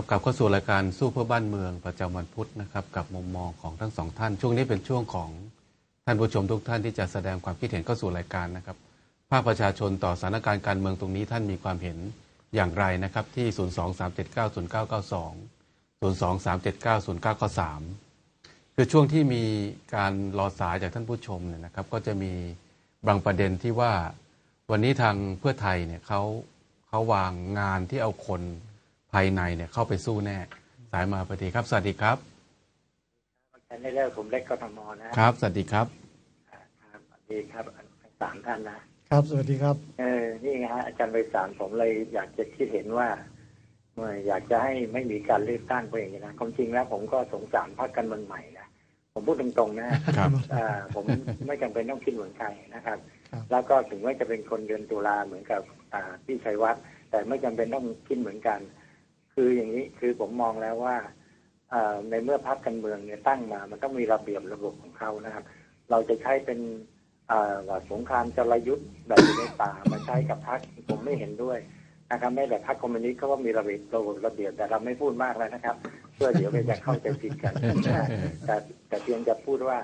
ครับกลับเข้าสู่รายการสู้เพื่อบ้านเมืองประจำวันพุธนะครับ กับมุมมองของทั้งสองท่าน ช่วงนี้เป็นช่วงของท่านผู้ชมทุกท่านที่จะแสดงความคิดเห็นเข้าสู่รายการนะครับ ภาคประชาชนต่อสถานการณ์การเมืองตรงนี้ท่านมีความเห็นอย่างไรนะครับ ที่ 023790992 023790993 คือช่วงที่มีการรอสายจากท่านผู้ชมเนี่ยนะครับ ก็จะมีบางประเด็นที่ว่าวันนี้ทางเพื่อไทยเนี่ยเขาเขาวางงานที่เอาคน ภายในเนี่ยเข้าไปสู้แน่ สายมาพอดีครับ สวัสดีครับท่านได้เลิกผมเล็กกทมนะครับ สวัสดีครับครับสวัสดีครับทั้งสามท่านนะครับสวัสดีครับเออนี่ไงฮะอาจารย์ไปสารผมเลยอยากจะคิดเห็นว่าเอ่ออยากจะให้ไม่มีการเลือกตั้งไปอย่างนี้นะความจริงแล้วผมก็สงสารพรรคการเมืองใหม่นะผมพูดตรงๆนะครับอ่าผมไม่จำเป็นต้องคิดเหมือนใครนะครับครับ แล้วก็ถึงแม้จะเป็นคนเดือนตุลาเหมือนกับอ่าพี่ชัยวัฒน์แต่ไม่จำเป็นต้องคิดเหมือนกัน คืออย่างนี้คือผมมองแล้วว่าอ่าในเมื่อพรรคการเมืองเนี่ยตั้งมา มันต้องมีระเบียบระบบของเขานะครับ เราจะใช้เป็นอ่าว่าสงครามจรยุทธ์แบบอยู่ในป่ามาใช้กับพรรคผมไม่เห็นด้วยนะครับไม่แต่พรรคคอมมิวนิสต์เขาว่ามีระเบียบระบบระเบียบแต่เราไม่พูดมากแล้วนะครับ เพื่อเดี๋ยวจะเข้าใจผิดกันแต่แต่เพียงจะพูดว่า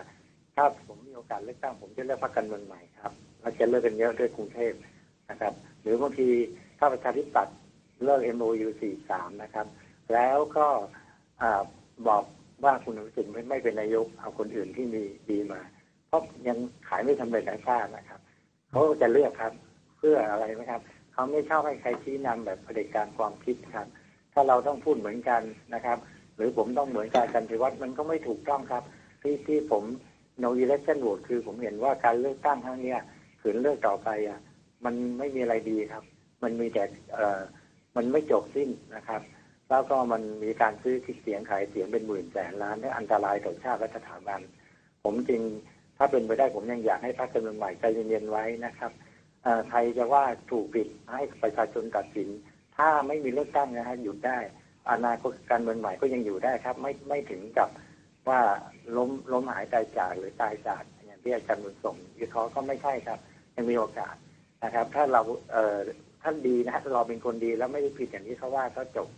ถ้าผมมีโอกาสเลือกตั้งผมจะเลือกพรรคการเมืองใหม่ครับเราจะเลือกกันเยอะด้วยกรุงเทพนะครับ หรือบางทีถ้าประชาธิปัตย์ เลิก MOU 43 นะครับ แล้วก็อบอกว่าคุณอนุสิทธิ์ไม่ไม่เป็นนายกเอาคนอื่นที่มีดีมา เพราะยังขายไม่สำเร็จในชาตินะครับเขาจะเลือกครับเพื่ออะไรไหมครับเขาไม่ชอบให้ใครชี้นำแบบเผด็จการความคิดครับ ถ้าเราต้องพูดเหมือนกันนะครับ หรือผมต้องเหมือนการกันติวัฒน์มันก็ไม่ถูกต้องครับ ที่ที่ผม no election vote คือผมเห็นว่าการเลือกตั้งครั้งนี้ขืนเลือกต่อไปอะมันไม่มีอะไรดีครับ มันมีแต่ มันไม่จบสิ้นนะครับ แล้วก็มันมีการซื้อเสียงขายเสียงเป็นหมื่นแสนล้านและอันตรายต่อชาติและสถาบัน ผมจริงถ้าเป็นไปได้ผมยังอยากให้พรรคการเมืองใหม่ใจเย็นๆไว้นะครับเอ่อใครจะว่าถูกผิดให้ประชาชนตัดสิน ถ้าไม่มีเลือกตั้งนะฮะหยุดได้ อนาคตการเมืองใหม่ก็ยังอยู่ได้ครับ ไม่ไม่ถึงกับว่าล้มล้มหายตายจากหรือตายจากอย่างที่อาจารย์บุญส่งวิเคราะห์ก็ไม่ใช่ครับ ยังมีโอกาสนะครับ ถ้าเราเท่านดีนะฮะเราเป็นคนดีแล้วไม่ได้ผิดอย่างที่เขาว่าก็จบ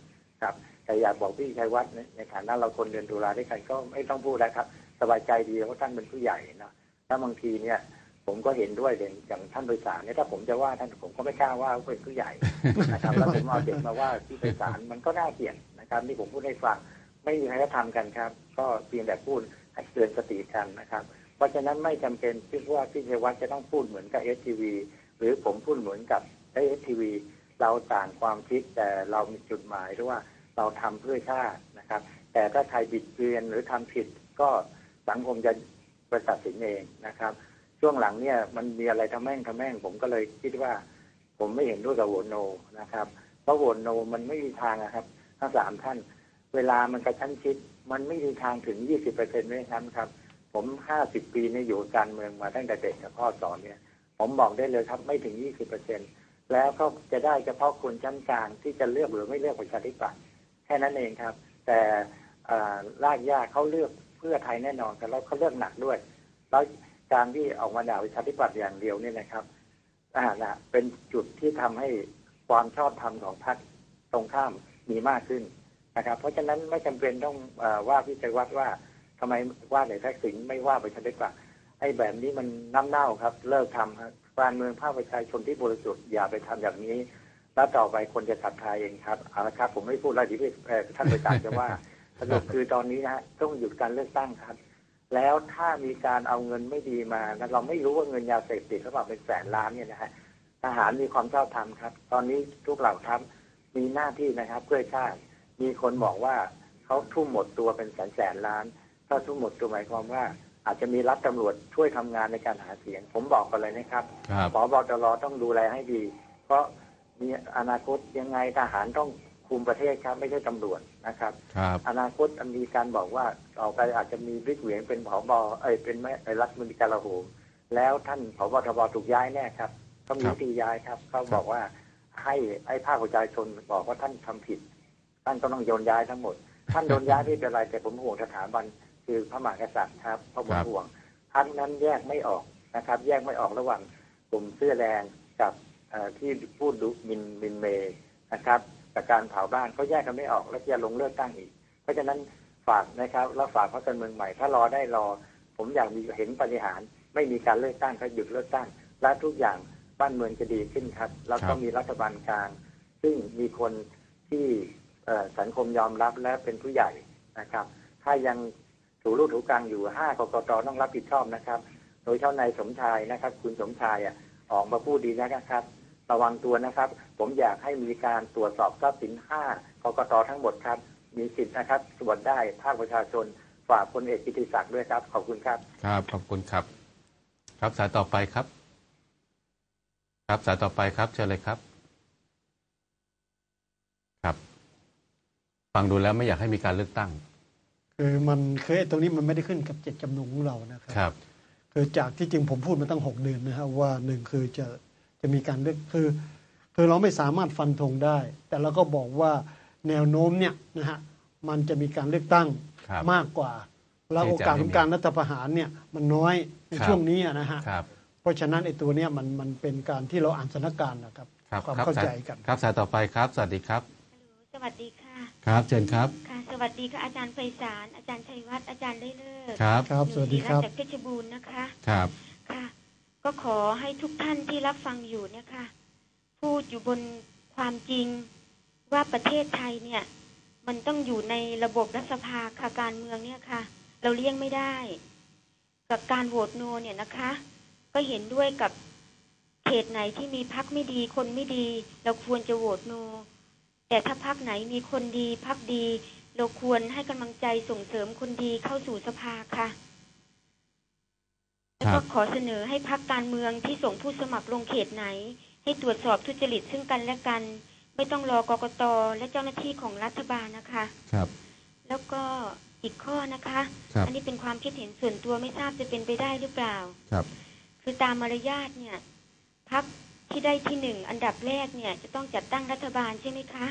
ครับ แต่อยากบอกพี่ชัยวัฒน์ในฐานะเราคนเดือนตุลาด้วยกันก็ไม่ต้องพูดแล้วครับ สบายใจดีเพราะท่านเป็นผู้ใหญ่นะถ้าบางทีเนี่ยผมก็เห็นด้วยเลยอย่างท่านโดยสารเนี่ยถ้าผมจะว่าท่านผมก็ไม่กล้าว่าเขาเป็นผู้ใหญ่นะครับแล้วผมเอาเด็กมาว่าที่โดยสารมันก็น่าเกลียดนะครับที่ผมพูดให้ฟังไม่มีใครทำกันครับ ก็เพียงแต่พูดให้เตือนสติกันนะครับ เพราะฉะนั้นไม่จำเป็นที่ว่าพี่ชัยวัฒน์จะต้องพูดเหมือนกับเอสทีวีหรือผมพูดเหมือนกับ ไอเอสทีวีเราต่างความคิดแต่เรามีจุดหมายหรือว่าเราทำเพื่อชาตินะครับ แต่ถ้าใครบิดเบือนหรือทำผิดก็สังคมจะไปตัดสินเองนะครับ ช่วงหลังเนี่ยมันมีอะไรทำแม่งทำแม่ง ผมก็เลยคิดว่า ผมไม่เห็นด้วยกับโหวตโนนะครับ เพราะโหวตโนมันไม่มีทางนะครับ ทั้งสามท่าน เวลามันกระชั้นชิด มันไม่มีทางถึง20เปอร์เซ็นต์ด้วยซ้ำครับ ผม50ปีเนี่ยอยู่การเมืองมาตั้งแต่เด็กกับพ่อสอนเนี่ย ผมบอกได้เลยครับไม่ถึง20เปอร์เซ็นต์ แล้วก็จะได้เฉพาะคนชั้นกลางที่จะเลือกหรือไม่เลือกประชาธิปัตย์แค่นั้นเองครับ แต่อ่ารากหญ้าเขาเลือกเพื่อไทยแน่นอนแต่แล้วเขาเลือกหนักด้วย แล้วการที่ออกมาด่าประชาธิปัตย์อย่างเดียวนี่นะครับอ่านะเป็นจุดที่ทำให้ความชอบธรรมของพรรคตรงข้ามมีมากขึ้นนะครับ เพราะฉะนั้นไม่จำเป็นต้องอว่าพี่ชัยวัฒน์ว่าทำไมว่าในทักษิณไม่ว่าประชาธิปัตย์ไอ้แบบนี้มันน้ำเน่าครับ เลิกทำครับ การเมืองภาคประชาชนที่บริสุทธิ์อย่าไปทำอย่างนี้ แล้วต่อไปคนจะศรัทธาเองครับเอาละครับผมไม่พูดแล้วเดี๋ยวพี่ท่านไปต่างจะว่าสรุปคือตอนนี้นะต้องหยุดการเลือกตั้งครับ แล้วถ้ามีการเอาเงินไม่ดีมานะเราไม่รู้ว่าเงินยาเสพติดเขาบอกเป็นแสนล้านเนี่ยนะฮะทหารมีความชอบธรรมครับ ตอนนี้ทุกเหล่าทัพมีหน้าที่นะครับ เพื่อชาติ มีคนบอกว่าเขาทุ่มหมดตัวเป็นแสนแสนล้าน ถ้าทุ่มหมดตัวหมายความว่า อาจจะมีรัฐตำรวจช่วยทำงานในการหาเสียง ผมบอกกันเลยนะครับครับผบตรต้องดูแลให้ดี เพราะมีอนาคตยังไงทหารต้องคุมประเทศครับไม่ใช่ตำรวจนะครับครับอนาคตมีการบอกว่าต่อไปอาจจะมีบิ๊กเหวียงเป็นผบเอ้ยเป็นแม่เอ่อรัฐมนตรีกลาโหมแล้วท่านผบทบถูกย้ายแน่ครับต้องมีครับวิธีย้ายครับเขาบอกว่าให้ให้ภาคประชาชนบอกว่าท่านทำผิด ท่านก็ต้องโยนย้ายทั้งหมด ท่านโดนย้ายไม่เป็นไรแต่ผมห่วงสถาบัน คือพระมหากษัตริย์ครับเพราะผมห่วงท่านนั้นแยกไม่ออกนะครับ แยกไม่ออกระหว่างกลุ่มเสื้อแดงกับเอ่อที่พูดดุหมินหมินเมย์นะครับกับการเผาบ้านเขาแยกกันไม่ออกแล้วจะลงเลือกตั้งอีก เพราะฉะนั้นฝากนะครับ แล้วฝากพรรคการเมืองใหม่ ถ้ารอได้รอ ผมอยากมีเห็นปฏิหารย์ไม่มีการเลือกตั้งก็หยุดเลือกตั้ง และทุกอย่างบ้านเมืองจะดีขึ้นครับ แล้วครัก็บมีรัฐบาลกลางซึ่งมีคนที่เอ่อสังคมยอมรับและเป็นผู้ใหญ่นะครับ ถ้ายัง ถูรูถูกลางอยู่ห้ากกตต้องรับผิดชอบนะครับ โดยเฉพานายสมชายนะครับ คุณสมชายอะออกมาพูดดีนะครับ ระวังตัวนะครับ ผมอยากให้มีการตรวจสอบทรัพย์สินห้ากกตทั้งหมดครับ มีสิทธิ์นะครับตรวจได้ภาคประชาชนฝากพลเอกกิติศักดิ์ด้วยครับ ขอบคุณครับ ครับขอบคุณครับ ครับสายต่อไปครับ ครับสายต่อไปครับเชิญเลยครับ ครับ ฟังดูแล้วไม่อยากให้มีการเลือกตั้ง คือมันคือไอ้ตรงนี้มันไม่ได้ขึ้นกับเจตจำนงของเรานะครัครับ คือจากที่จริงผมพูดมาตั้งหกเดือนนะครับว่าหนึ่งคือจะจะมีการเลือกคือคือเราไม่สามารถฟันธงได้ แต่เราก็บอกว่าแนวโน้มเนี่ยนะฮะมันจะมีการเลือกตั้งครับมากกว่า แล้วที่โอจะกาสไม่ขมีองการรัฐประหารเนี่ยมันน้อยในครับ ช่วงนี้อะนะฮะครับเพราะฉะนั้นไอ้ตัวเนี้ยมันมันเป็นการที่เราอ่านสถานการณ์นะครับ ครับความครับเข้าสายใจกัน ครับสายต่อไปครับ สวัสดีครับสวัสดีค่ะ ครับ เชิญครับค่ะ สวัสดีค่ะอาจารย์ไพศาลอาจารย์ชัยวัฒน์อาจารย์ได้เลิศครับครับ สวัสดีครับจากเพชรบูรณ์นะคะ ครับค่ะ ก็ขอให้ทุกท่านที่รับฟังอยู่เนี่ยค่ะ พูดอยู่บนความจริงว่าประเทศไทยเนี่ย มันต้องอยู่ในระบบรัฐสภาค่ะการเมืองเนี่ยค่ะ เราเลี่ยงไม่ได้ กับการโหวตโนเนี่ยนะคะ ก็เห็นด้วยกับเขตไหนที่มีพักไม่ดีคนไม่ดี เราควรจะโหวตโน แต่ถ้าพักไหนมีคนดีพักดี เราควรให้กำลังใจส่งเสริมคนดีเข้าสู่สภาค่ะ แล้วครัก็บขอเสนอให้พักการเมืองที่ส่งผู้สมัครลงเขตไหน ให้ตรวจสอบทุจริตซึ่งกันและกัน ไม่ต้องรอกกตและเจ้าหน้าที่ของรัฐบาลนะคะครับ แล้วก็อีกข้อนะคะครับอันี้เป็นความคิดเห็นส่วนตัวไม่ทราบจะเป็นไปได้หรือเปล่าครับ คือตามมารยาทเนี่ยพักที่ได้ที่หนึ่งอันดับแรกเนี่ย จะต้องจัดตั้งรัฐบาลใช่ไหมคะ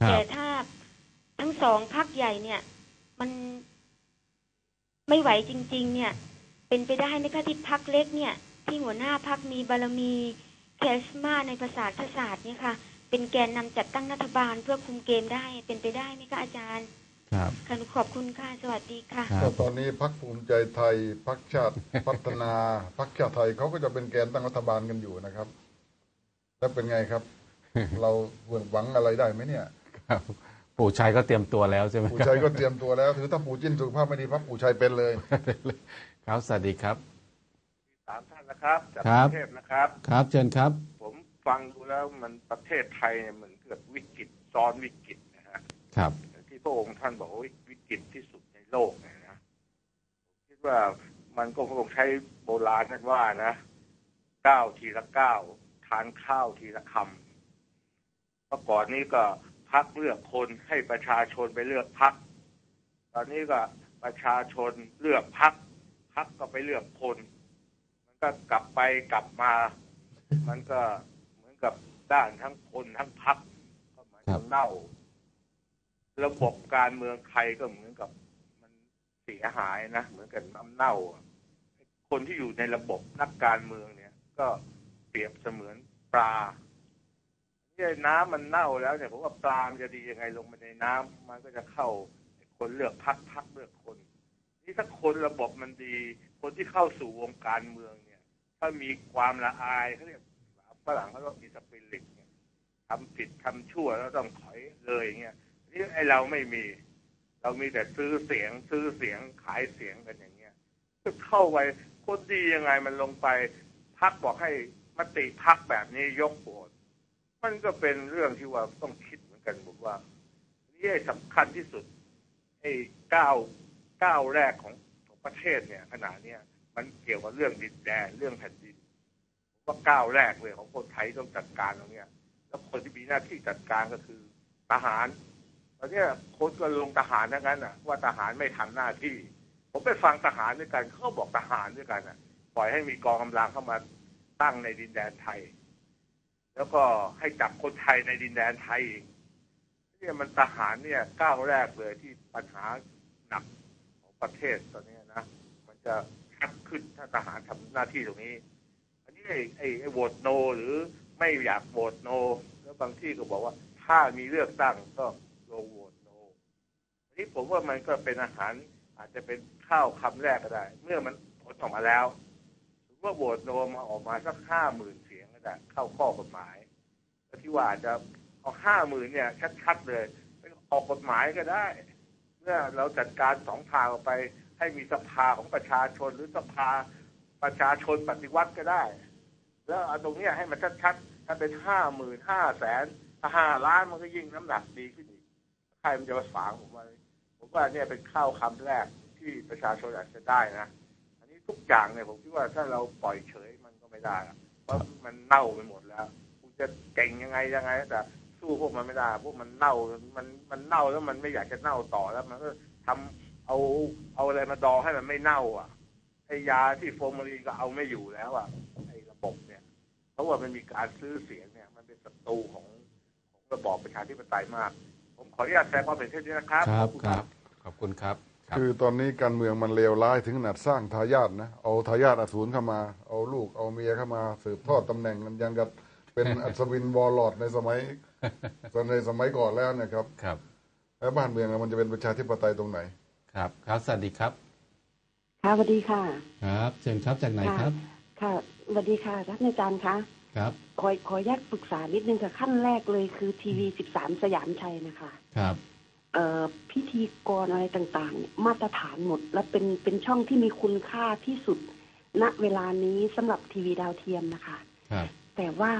ครัแต่บถ้า ทั้งสองพักใหญ่เนี่ย มันไม่ไหวจริง ๆ เนี่ย เป็นไปได้ไหมคะที่พักเล็กเนี่ย ที่หัวหน้าพักมีบารมีแคสมาในภาษาศาสตร์เนี่ยค่ะ เป็นแกนนำจัดตั้งรัฐบาลเพื่อคุมเกมได้เป็นไปได้ไหมคะอาจารย์ ครับค่ะหนูขอบคุณค่ะสวัสดีค่ะครัก็บตอนนี้พักภูมิใจไทยพักชาติพัฒนาพักชาติไทยเขาก็จะเป็นแกนตั้งรัฐบาลกันอยู่นะครับ แล้วเป็นไงครับ เราหวังอะไรได้ไหมเนี่ยครับ ปู่ชัยก็เตรียมตัวแล้วใช่ไหมปู่ครับชัยก็เตรียมตัวแล้ว ถือถ้าปู่จิ้นสุขภาพไม่ดีพักปู่ชัยเป็นเลย ครับสวัสดีครับสามท่านนะครับจากครับกรุงเทพนะครับ ครับเชิญครับ ผมฟังดูแล้วมันประเทศไทยเนี่ยเหมือนเกิดวิกฤตซ้อนวิกฤตนะฮะครับ ที่พระองค์ท่านบอกว่าวิกฤตที่สุดในโลกเนี่ยนะผมคิดว่ามันก็คงใช้โบราณกันว่านะก้าวทีละก้าวทานข้าวทีละคำเมื่อก่อนนี้ก็ พักเลือกคนให้ประชาชนไปเลือกพัก ตอนนี้ก็ประชาชนเลือกพักพักก็ไปเลือกคน มันก็กลับไปกลับมา มันก็เหมือนกับด้านทั้งคนทั้งพักก็เหมือนกับเน่าระบบการเมืองไทยก็เหมือนกับ มันเสียหายนะเหมือนกับน้ำเน่า คนที่อยู่ในระบบนักการเมืองเนี่ย ก็เปรียบเสมือนปลา เนี่ยน้ำมันเน่าแล้วเนี่ยผมว่าปลามจะดียังไงลงมาในน้ำมันก็จะเข้าคนเลือกพักพักเลือกคน นี่ถ้าคนระบบมันดี คนที่เข้าสู่วงการเมืองเนี่ย ถ้ามีความละอายเขาเรียกฝรั่งเขาเรียกว่ามีสปิริตเนี่ยทำผิดทำชั่วแล้วต้องถอยเลยเงี้ยนี่ไอเราไม่มี เรามีแต่ซื้อเสียงซื้อเสียงขายเสียงกันอย่างเงี้ยก็เข้าไปคนดียังไงมันลงไปพักบอกให้มติพักแบบนี้ยกโหวต มันก็เป็นเรื่องที่ว่าต้องคิดเหมือนกันผมว่านี่สำคัญที่สุดไอ้ก้าวก้าวแรกของของประเทศเนี่ยขณะเนี้ยมันเกี่ยวกับเรื่องดินแดนเรื่องแผ่นดินว่าก้าวแรกเลยของคนไทยต้องจัดการตรงเนี้ย แล้วคนที่มีหน้าที่จัดการก็คือทหารตอนนี้คนก็ลงทหารทั้งนั้นอะ ว่าทหารไม่ทำหน้าที่ ผมไปฟังทหารด้วยกันเขาบอกทหารด้วยกันอะ ปล่อยให้มีกองกำลังเข้ามาตั้งในดินแดนไทย แล้วก็ให้จับคนไทยในดินแดนไทยเนี่ยมันทหารเนี่ยก้าวแรกเลยที่ปัญหาหนักของประเทศตอนนี้นะ มันจะชัดขึ้นถ้าทหารทำหน้าที่ตรงนี้ อันนี้ไอ้ไอ้โหวตโน หรือไม่อยากโหวตโน แล้วบางที่ก็บอกว่าถ้ามีเลือกตั้งก็ลงโหวตโนอันนี้ผมว่ามันก็เป็นอาหารอาจจะเป็นข้าวคำแรกก็ได้ เมื่อมันผลออกมาแล้วถือว่าโหวตโนมาออกมาสักห้าหมื่น เสียงก็ได้เข้าข้อกฎหมายที่ว่าจะเอาห้าหมื่นเนี่ย ชัดๆเลยออกกฎหมายก็ได้ เมื่อเราจัดการสองทางออกไป ให้มีสภาของประชาชนหรือสภาประชาชนปฏิวัติก็ได้ แล้วเอาตรงเนี้ยให้มันชัดๆถ้าเป็นห้าหมื่นห้าแสนห้าล้านมันก็ยิ่งน้ำหนักดีขึ้นอีกใครมันจะมาฝางผมว่าผมว่าเนี่ยเป็นข้าวคำแรกที่ประชาชนอาจจะได้นะ อันนี้ทุกอย่างเนี่ยผมคิดว่าถ้าเราปล่อยเฉยมันก็ไม่ได้ เพราะมันเน่าไปหมดแล้วคุณจะเก่งยังไงยังไง แต่สู้พวกมันไม่ได้พวกมันเน่ามันมันเน่าแล้วมันไม่อยากจะเน่าต่อแล้วมันก็ทำเอาเอาอะไรมาดองให้มันไม่เน่า อะไอ้ยาที่โฟอร์มาลีนก็เอาไม่อยู่แล้วอะไอ้ระบบเนี่ย เพราะว่ามันมีการซื้อเสียงเนี่ย มันเป็นศัตรูของของระบอบประชาธิปไตยมาก ผมขออนุญาตแสดงความเห็นแค่นี้นะครับ ครัขบอณครับขอบคุณครับ ครับคือตอนนี้การเมืองมันเลวร้ายถึงขนาดสร้างทายาทนะ เอาทายาทอสูรเข้ามา เอาลูกเอาเมียเข้ามา สืบทอดตำแหน่งกันยังกับเป็นอัศวินวอลลอดในสมัยในสมัยก่อนแล้วเนะครับ ครับ แล้วบ้านเมืองมันจะเป็นประชาธิปไตยตรงไหน ครับ ครับสวัสดีครับ ค่ะสวัสดีค่ะ ครับเชิญครับจากไหนครับ ค่ะสวัสดีค่ะท่านอาจารย์คะครับขอขอแยกปรึกษานิดนึงค่ะขั้นแรกเลยคือทีวีสิบสามสยามชัยนะคะ ครับเอ่อ พิธีกรอะไรต่างๆเนี่ยมาตรฐานหมด และเป็นเป็นช่องที่มีคุณค่าที่สุด ณเวลานี้สำหรับทีวีดาวเทียมนะคะครับแต่ว่า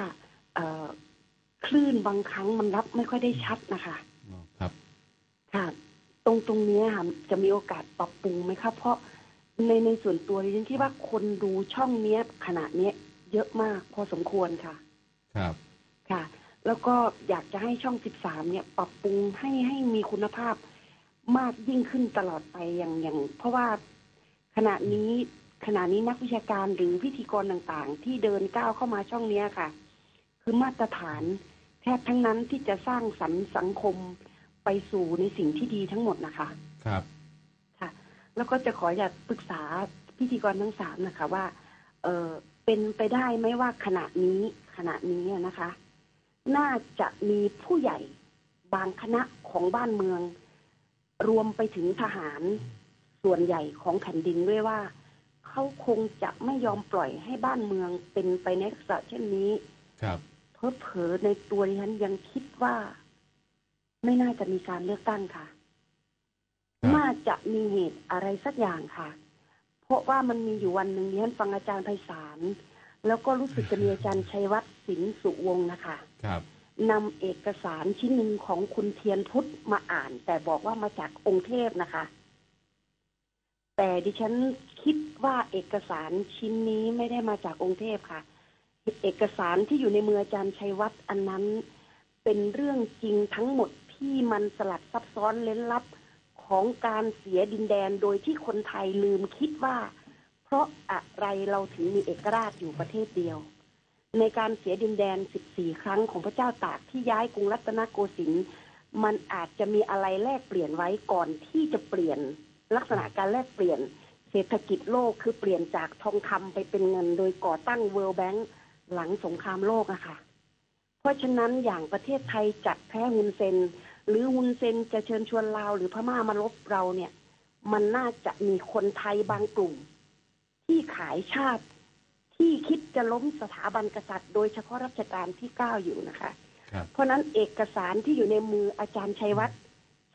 เอ่อคลื่นบางครั้งมันรับไม่ค่อยได้ชัดนะคะอ๋อครับค่ะตรงตรงเนี้ยค่ะจะมีโอกาสปรับปรุงไหมคะเพราะในในส่วนตัวดิฉันคิดว่าคนดูช่องเนี้ยขนาดเนี้ยเยอะมากพอสมควรค่ะ ครับ ค่ะ แล้วก็อยากจะให้ช่อง 13 เนี่ย ปรับปรุงให้ให้มีคุณภาพมากยิ่งขึ้นตลอดไปอย่างอย่าง เพราะว่าขณะนี้ขณะนี้นักวิชาการหรือพิธีกรต่างๆ ที่เดินก้าวเข้ามาช่องเนี้ยค่ะ คือมาตรฐานแทบทั้งนั้นที่จะสร้างสรรค์สังคมไปสู่ในสิ่งที่ดีทั้งหมดนะคะ ครับ ค่ะ แล้วก็จะขออยากปรึกษาพิธีกรทั้งสามนะคะว่า เออเป็นไปได้ไหมว่าขณะนี้ขณะนี้อะนะคะ น่าจะมีผู้ใหญ่บางคณะของบ้านเมือง รวมไปถึงทหารส่วนใหญ่ของแผ่นดินด้วยว่า เขาคงจะไม่ยอมปล่อยให้บ้านเมืองเป็นไปในลักษณะเช่นนี้ ครับเพอเผลอๆในตัวดิฉันยังคิดว่า ไม่น่าจะมีการเลือกตั้งค่ะครับน่าจะมีเหตุอะไรสักอย่างค่ะ เพราะว่ามันมีอยู่วันหนึ่งดิฉันฟังอาจารย์ไพศาลแล้วก็รู้สึกจะมีอาจารย์ชัยวัฒน์ สินสุวงศ์นะคะครับนำเอกสารชิ้นหนึ่งของคุณเทียนพุทธมาอ่าน แต่บอกว่ามาจากองค์เทพนะคะ แต่ดิฉันคิดว่าเอกสารชิ้นนี้ไม่ได้มาจากองค์เทพค่ะ เอกสารที่อยู่ในมืออาจารย์ชัยวัฒน์อันนั้นเป็นเรื่องจริงทั้งหมดที่มันสลับซับซ้อนเล้นลับของการเสียดินแดนโดยที่คนไทยลืมคิดว่า เพราะอะไรเราถึงมีเอกราชอยู่ประเทศเดียว ในการเสียดินแดน 14 ครั้งของพระเจ้าตากที่ย้ายกรุงรัตนโกสินทร์มันอาจจะมีอะไรแลกเปลี่ยนไว้ก่อนที่จะเปลี่ยนลักษณะการแลกเปลี่ยน เศรษฐกิจโลกคือเปลี่ยนจากทองคำไปเป็นเงิน โดยก่อตั้ง World Bank หลังสงครามโลกอะค่ะ เพราะฉะนั้นอย่างประเทศไทยจัดแพ้ฮุนเซน หรือฮุนเซนจะเชิญชวนลาวหรือพม่ามาลบเราเนี่ย มันน่าจะมีคนไทยบางกลุ่ม ที่ขายชาติ ที่คิดจะล้มสถาบันกษัตริย์ โดยเฉพาะรัชกาลที่เก้าอยู่นะคะครับเพราะฉะนั้นเอกสารที่อยู่ในมืออาจารย์ชัยวัฒน์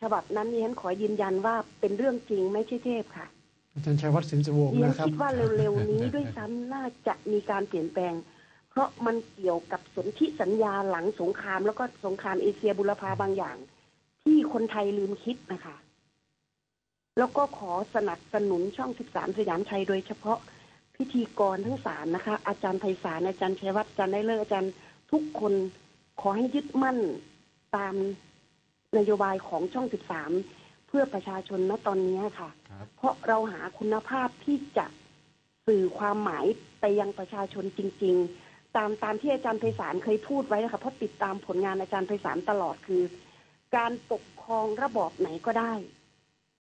ฉบับนั้นดิฉันขอยืนยันว่าเป็นเรื่องจริงไม่ใช่เทพค่ะ อาจารย์ชัยวัฒน์สินสุวงศ์ดิฉันนะครับคิดว่าเร็วๆนี้ด้วยซ้ำน่าจะมีการเปลี่ยนแปลง เพราะมันเกี่ยวกับสนธิสัญญาหลังสงคราม แล้วก็สงครามเอเชียบุรพาบางอย่าง ที่คนไทยลืมคิดนะคะ แล้วก็ขอสนับสนุนช่อง 13 สยามชัยโดยเฉพาะ พิธีกรทั้งสามนะคะ อาจารย์ไพศาลอาจารย์ชัยวัฒน์อาจารย์ได้เลออาจารย์ทุกคนขอให้ยึดมั่นตามนโยบายของช่อง 13 เพื่อประชาชนณตอนนี้ค่ะครับเพราะเราหาคุณภาพที่จะสื่อความหมายไปยังประชาชนจริง ๆ ตามตามที่อาจารย์ไพศาลเคยพูดไว้นะคะเพราะติดตามผลงานอาจารย์ไพศาลตลอดคือ การปกครองระบอบไหนก็ได้